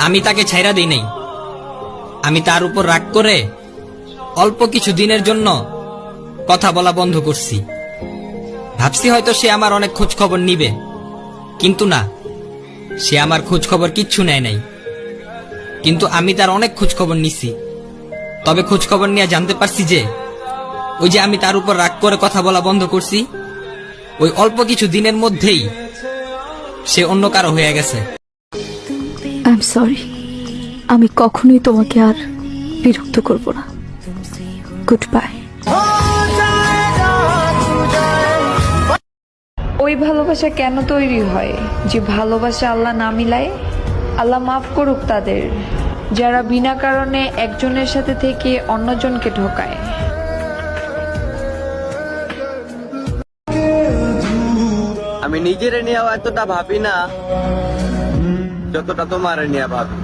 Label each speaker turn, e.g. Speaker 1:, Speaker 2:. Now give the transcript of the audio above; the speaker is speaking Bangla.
Speaker 1: আমি তাকে ছাইরা দিই নাই। আমি তার উপর রাগ করে অল্প কিছু দিনের জন্য কথা বলা বন্ধ করছি। ভাবছি হয়তো সে আমার অনেক খোঁজ খবর নিবে। কিন্তু না, সে আমার খোঁজ খবর কিচ্ছু নেয় নাই। কিন্তু আমি তার অনেক খোঁজ খবর নিছি। তবে খোঁজ খবর নিয়ে জানতে পারছি যে, ওই যে আমি তার উপর রাগ করে কথা বলা বন্ধ করছি, ওই অল্প কিছু দিনের মধ্যেই সে অন্য কারও হয়ে গেছে।
Speaker 2: আই এম সরি আমি কখনোই তোমাকে আর বিরক্ত করব না। গুড বাই
Speaker 3: ওই ভালোবাসা কেন তৈরি হয়? যে ভালোবাসা আল্লাহ না মিলায় আল্লাহ মাফ করুক তাদের। যারা বিনা কারণে একজনের সাথে থেকে অন্যজনকে ঢোকায়
Speaker 4: আমি নিজের নিয়ে এতটা ভাবি না। যতটা তোমার নিয়ে ভাবি।